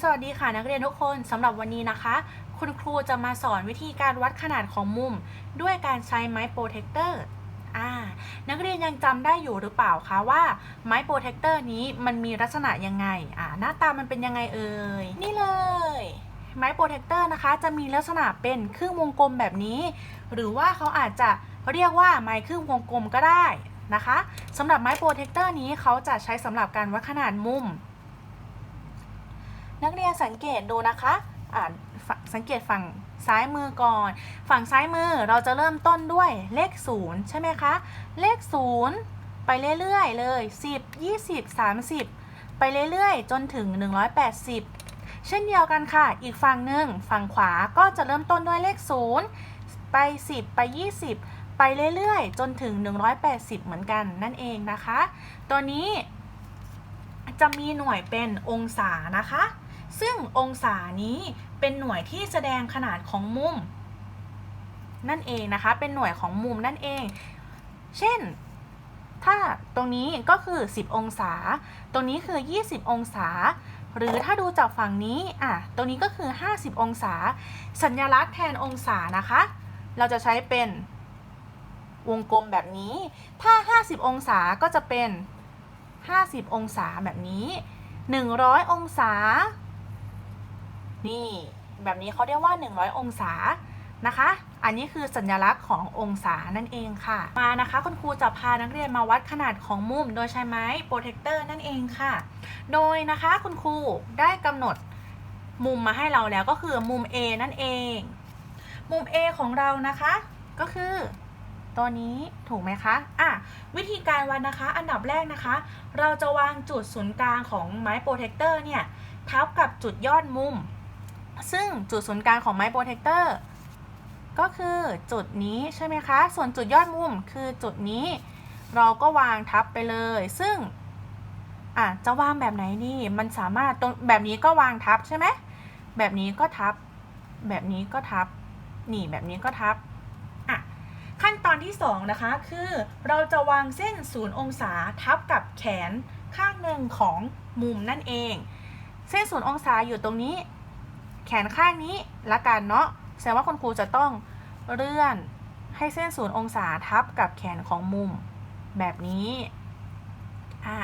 สวัสดีค่ะนักเรียนทุกคนสำหรับวันนี้นะคะ คุณครูจะมาสอนวิธีการวัดขนาดของมุม ด้วยการใช้ไม้โปรเทคเตอร์อ่านักเรียนยังจำได้อยู่หรือเปล่าคะว่าไม้โปรเทคเตอร์นี้มันมีลักษณะยังไงอ่าหน้าตามันเป็นยังไงเอ่ยนี่เลย ไม้โปรเทคเตอร์นะคะ จะมีลักษณะเป็นครึ่งวงกลมแบบนี้ หรือว่าเขาอาจจะเรียกว่าไม้ครึ่งวงกลมก็ได้นะคะสำหรับไม้โปรเทคเตอร์นี้เขาจะใช้สำหรับการวัดขนาดมุม นักเรียนสังเกตดูนะคะอ่านสังเกตฝั่งซ้ายมือก่อน ฝั่งซ้ายมือเราจะเริ่มต้นด้วยเลข 0 ใช่ไหมคะ เลข 0 ไปเรื่อยๆเลย 10 20 30 ไปเรื่อยๆ จนถึง 180 เช่นเดียวกันค่ะ อีกฝั่งหนึ่งฝั่งขวาก็จะเริ่มต้นด้วยเลข 0 ไป 10 ไป 20 ไปเรื่อยๆ จนถึง 180 เหมือนกันนั่นเองนะคะ ตัวนี้จะมีหน่วยเป็นองศานะคะ ซึ่งองศานี้เป็นหน่วยที่แสดงขนาดของมุม นั่นเองนะคะ เป็นหน่วยของมุมนั่นเอง เช่น ถ้าตรงนี้ก็คือ 10 องศา ตรงนี้คือ 20 องศา หรือถ้าดูจากฝั่งนี้ อะ ตรงนี้ก็คือ 50 องศา สัญลักษณ์แทนองศานะคะ เราจะใช้เป็นวงกลมแบบนี้ ถ้า 50 องศาก็จะเป็น 50 องศาแบบนี้ 100 องศา นี่แบบนี้เขาเรียกว่า 100 องศานะคะ อันนี้คือสัญลักษณ์ขององศานั่นเองค่ะ มานะคะคุณครูจะพานักเรียนมาวัดขนาดของมุม โดยใช้ไม้โปรเทคเตอร์นั่นเองค่ะ โดยนะคะคุณครูได้กำหนดมุมมาให้เราแล้วก็คือมุม A นั่นเอง มุม A ของเรานะคะ ก็คือตัวนี้ถูกไหมคะ อะ วิธีการวัดนะคะ อันดับแรกนะคะ เราจะวางจุดศูนย์กลางของไม้โปรเทคเตอร์เนี่ยทับกับจุดยอดมุม ซึ่งจุดศูนย์กลางของไม้โปรเทคเตอร์ก็คือจุดนี้ใช่ไหมคะ ส่วนจุดยอดมุมคือจุดนี้ เราก็วางทับไปเลย ซึ่งอะจะวางแบบไหนดีมันสามารถตรงแบบนี้ก็วางทับใช่ไหม แบบนี้ก็ทับ แบบนี้ก็ทับ นี่แบบนี้ก็ทับ อะ ขั้นตอนที่ 2 นะคะ คือเราจะวางเส้นศูนย์องศาทับกับแขนข้างหนึ่งของมุมนั่นเอง เส้นศูนย์องศาอยู่ตรงนี้ แขนข้างนี้ละกันเนาะแสดงว่าคุณครูจะต้องเลื่อนให้เส้นศูนย์องศาทับกับแขนของมุมแบบนี้อ่า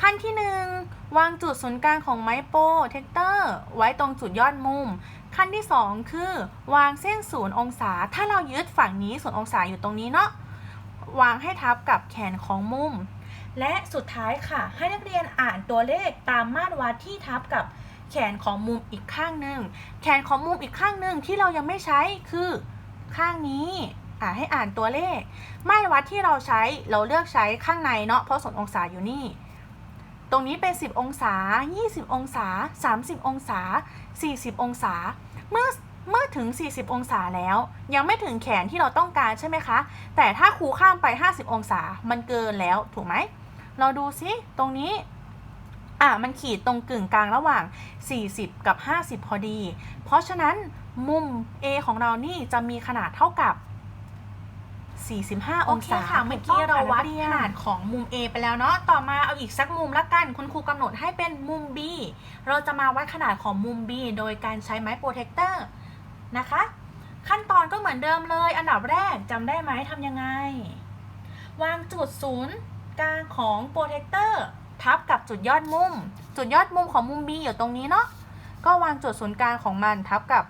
ขั้นที่ 1 วางจุดศูนย์กลางของไม้โปรเทคเตอร์ไว้ตรงจุดยอดมุม ขั้นที่ 2 คือ วางเส้นศูนย์องศา ถ้าเรายึดฝั่งนี้ศูนย์องศาอยู่ตรงนี้เนาะวางให้ทับกับแขนของมุม และสุดท้ายค่ะ ให้นักเรียนอ่านตัวเลขตามมาตรวัดที่ทับกับ แขนของมุมอีกข้างหนึ่งแขนของมุมอีกข้างหนึ่งที่เรายังไม่ใช้คือข้างนี้อ่าให้อ่านตัวเลข มาตรวัดที่เราใช้เราเลือกใช้ข้างในเนาะเพราะศนองศาอยู่นี่ ตรงนี้เป็น 10 องศา 20 องศา 30 องศา 40 องศา เมื่อเมื่อถึง 40 องศาแล้ว ยังไม่ถึงแขนที่เราต้องการใช่ไหมคะ แต่ถ้าครูข้ามไป 50 องศามันเกินแล้วถูกไหม เราดูซิตรงนี้ อะมันขีดตรงกึ่งกลางระหว่าง 40 กับ 50 พอดี เพราะฉะนั้นมุม A ของเรานี่จะมีขนาดเท่ากับ 45 องศาโอเคค่ะเมื่อกี้เราวัดขนาดของมุม A ไปแล้วเนาะ ต่อมาเอาอีกสักมุมละกัน คุณครูกำหนดให้เป็นมุม B เราจะมาวัดขนาดของมุม B โดยการใช้ไม้โปรเทคเตอร์นะคะ ขั้นตอนก็เหมือนเดิมเลย อันดับแรกจำได้ไหมทำยังไง วางจุดศูนย์กลางของโปรเทคเตอร์ ทับกับจุดยอดมุม จุดยอดมุมของมุม B อยู่ตรงนี้เนาะ ก็วางจุดศูนย์กลางของมันทับกับ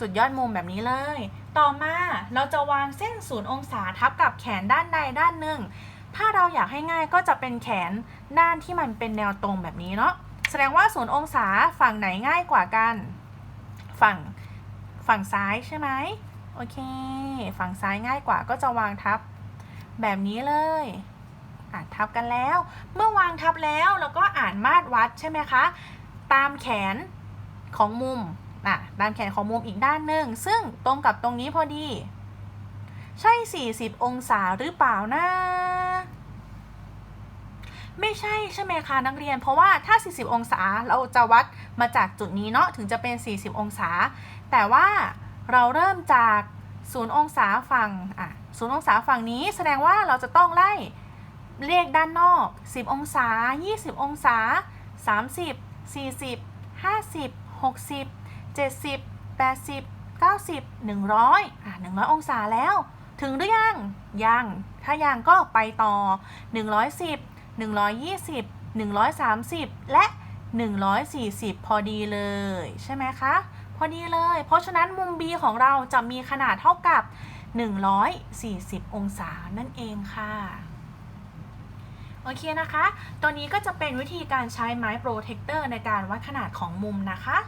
จุดยอดมุมแบบนี้เลย ต่อมาเราจะวางเส้นศูนย์องศาทับกับแขนด้านใดด้านหนึ่ง ถ้าเราอยากให้ง่ายก็จะเป็นแขนด้านที่มันเป็นแนวตรงแบบนี้เนาะ แสดงว่าศูนย์องศาฝั่งไหนง่ายกว่ากัน ฝั่งฝั่งซ้ายใช่ไหมโอเค ฝั่งซ้ายง่ายกว่าก็จะวางทับแบบนี้เลย อ่านทับกันแล้ว เมื่อวางทับแล้วเราก็อ่านมาตรวัดใช่ไหมคะ ตามแขนของมุมอะตามแขนของมุมอีกด้านหนึ่งซึ่งตรงกับตรงนี้พอดี ใช่ 40 องศาหรือเปล่านะ ไม่ใช่ใช่ไหมคะนักเรียน เพราะว่าถ้า 40 องศาเราจะวัดมาจากจุดนี้เนาะถึงจะเป็น 40 องศา แต่ว่าเราเริ่มจาก 0 องศาฝั่งอะ0องศาฝั่งนี้แสดงว่าเราจะต้องไล่ เลขด้านนอก 10 องศา 20 องศา 30 40 50 60 70 80 90 100อะ100 องศาแล้ว ถึงหรือยัง ยัง ถ้ายังก็ไปต่อ 110 120 130 และ 140 พอดีเลย ใช่ไหมคะ พอดีเลย เพราะฉะนั้นมุม B ของเราจะมีขนาดเท่ากับ 140 องศานั่นเองค่ะ โอเคนะคะ ตัวนี้ก็จะเป็นวิธีการใช้ไม้โปรเทคเตอร์ในการวัดขนาดของมุมนะคะ